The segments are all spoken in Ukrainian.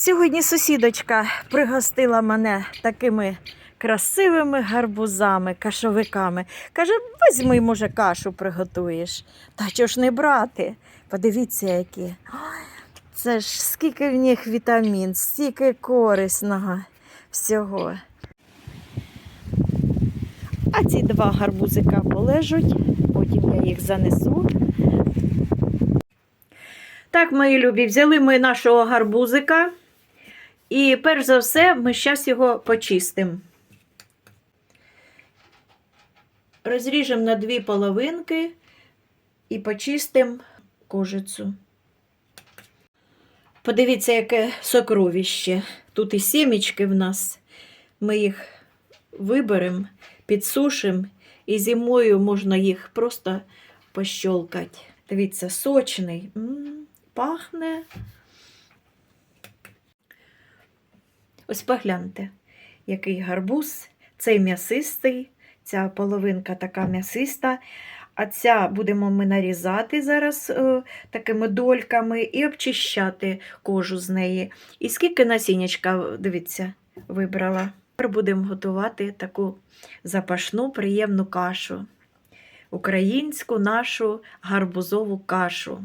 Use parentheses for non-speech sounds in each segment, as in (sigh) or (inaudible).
Сьогодні сусідочка пригостила мене такими красивими гарбузами, кашовиками. Каже, візьми, може, кашу приготуєш. Та чого ж не брати? Подивіться, які. Це ж скільки в них вітамін, стільки корисного всього. А ці два гарбузика полежуть, потім я їх занесу. Так, мої любі, взяли ми нашого гарбузика. І перш за все, ми зараз його почистимо. Розріжемо на дві половинки і почистимо кожицю. Подивіться, яке сокровище. Тут і сімечки в нас. Ми їх виберемо, підсушимо, і зимою можна їх просто пощолкати. Дивіться, сочний. М, Пахне. Ось погляньте, який гарбуз. Цей м'ясистий, ця половинка така м'ясиста. А ця будемо ми нарізати зараз е, такими дольками і обчищати кожу з неї. І скільки насіннячка, дивіться, вибрала. Тепер будемо готувати таку запашну приємну кашу. Українську нашу гарбузову кашу.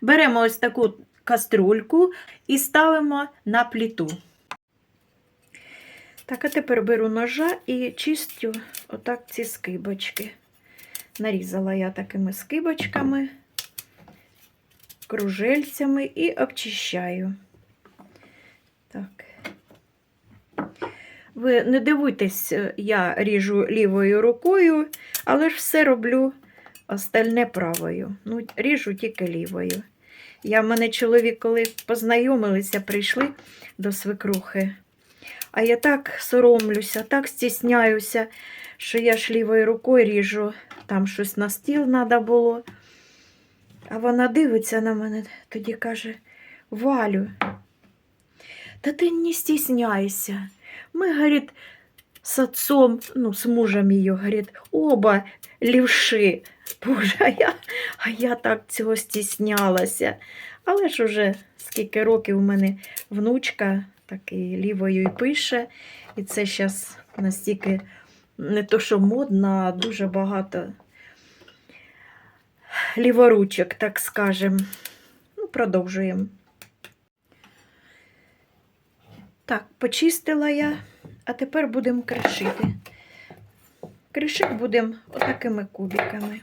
Беремо ось таку каструльку і ставимо на плиту. Так, а тепер беру ножа і чистю отак ці скибочки. Нарізала я такими скибочками, кружельцями і обчищаю. Так. Ви не дивуйтесь, я ріжу лівою рукою, але ж все роблю остальне правою. Ну, ріжу тільки лівою. Я в мене чоловік, коли познайомилися, прийшли до свекрухи. А я так соромлюся, так стісняюся, що я ж лівою рукою ріжу, там щось на стіл треба було. А вона дивиться на мене, тоді каже: Валю, та ти не стісняйся. Ми, говорить, с отцом, ну, с мужем ее, говорит, оба лівши. Боже, а я, а я так цього стіснялася. Але ж уже скільки років у мене внучка так і лівою і пише. І це зараз настільки не то, що модно, а дуже багато ліворучок, так скажем. Ну, продовжуємо. Так, почистила я, а тепер будемо кришити. Кришити будемо отакими кубиками.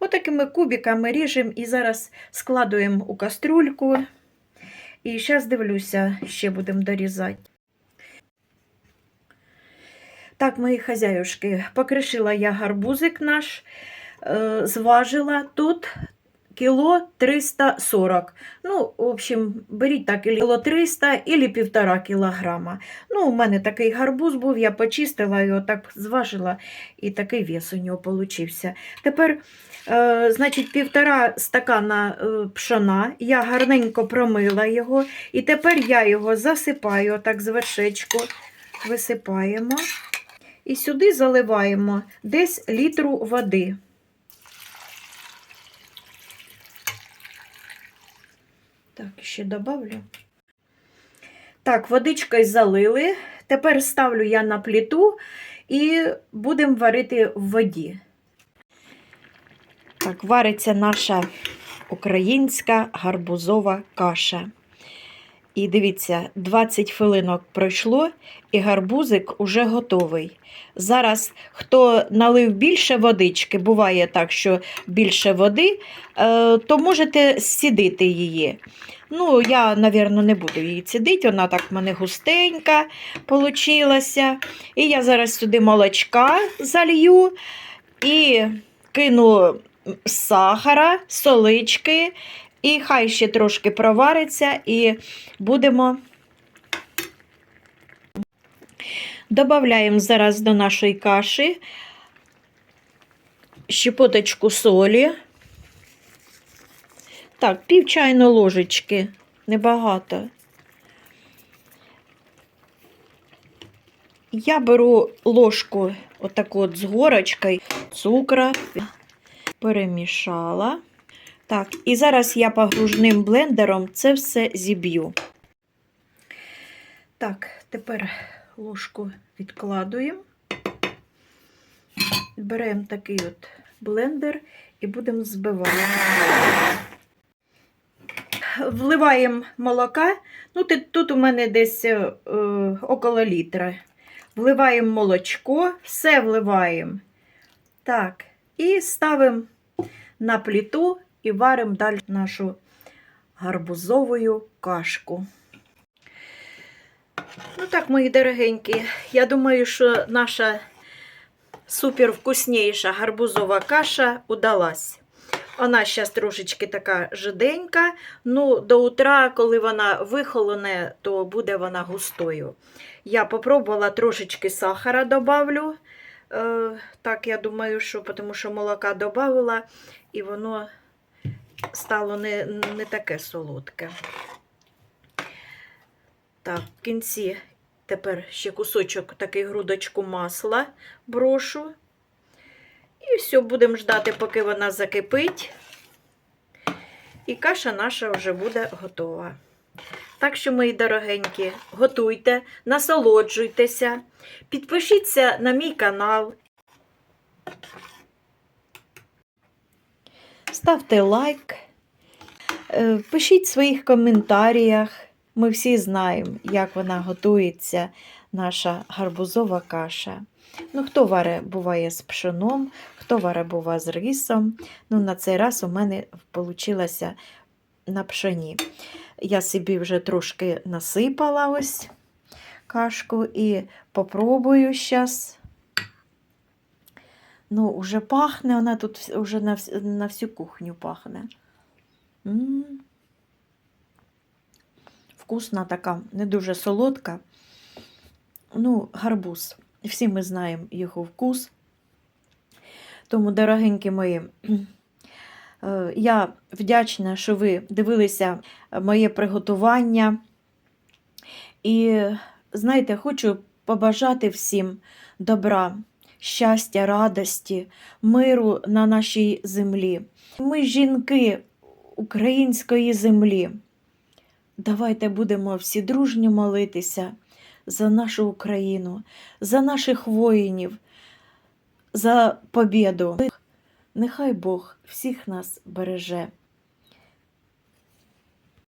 Отакими кубиками ріжемо і зараз складуємо у каструльку. І зараз дивлюся, ще будемо дорізати. Так, мої хазяюшки, покришила я гарбузик наш, е, зважила тут кіло 340. Ну, в общем, беріть так, ілі кіло 300 і півтора кілограма. Ну, у мене такий гарбуз був, я почистила його, так зважила, і такий вес у нього получився. Тепер, е, значить, півтора стакана е, пшона, я гарненько промила його, і тепер я його засипаю, так з вершечку висипаємо. І сюди заливаємо десь літру води. Так, ще добавлю. Так, водичкою залили. Тепер ставлю я на пліту і будемо варити в воді. Так, вариться наша українська гарбузова каша. І дивіться, 20 хвилинок пройшло, і гарбузик уже готовий. Зараз, хто налив більше водички, буває так, що більше води, е, то можете сідити її. Ну, я, мабуть, не буду її цідити, вона так в мене густенька получилася. І я зараз сюди молочка залью і кину сахара, солички. І хай ще трошки провариться, і будемо. Добавляємо зараз до нашої каші щепоточку солі. Так, пів чайної ложечки, небагато. Я беру ложку отаку от з горочкою цукра, перемішала. Так, і зараз я погружним блендером це все зіб'ю. Так, тепер ложку відкладуємо. Беремо такий от блендер і будемо збивати. Вливаємо молока. Ну, тут у мене десь е, около літра. Вливаємо молочко, все вливаємо. Так, і ставимо на плиту і варимо далі нашу гарбузову кашку. Ну так, мої дорогенькі, я думаю, що наша супервкусніша гарбузова каша удалась. Вона зараз трошечки така жиденька. Ну, до утра, коли вона вихолоне, то буде вона густою. Я попробувала трошечки сахара добавлю. Е, так, я думаю, що тому що молока додавила, і воно стало не, не таке солодке. Так, в кінці тепер ще кусочок, такий грудочку масла брошу. І все, будемо ждати, поки вона закипить. І каша наша вже буде готова. Так що, мої дорогенькі, готуйте, насолоджуйтеся, підпишіться на мій канал. Ставте лайк, е, пишіть в своїх коментарях. Ми всі знаємо, як вона готується, наша гарбузова каша. Ну, хто варе буває з пшеном, хто варе буває з рисом. Ну, на цей раз у мене вийшло на пшені. Я собі вже трошки насипала ось кашку і попробую зараз. Ну, уже пахне, вона тут вже на, на всю кухню пахне. М. Вкусна така, не дуже солодка. Ну, гарбуз. Всі ми знаємо його вкус. Тому, дорогенькі мої, (clears throat) е, я вдячна, що ви дивилися моє приготування. І, знаєте, хочу побажати всім добра, щастя, радості, миру на нашій землі. Ми, жінки української землі. Давайте будемо всі дружньо молитися за нашу Україну, за наших воїнів, за побіду. Нехай Бог всіх нас береже.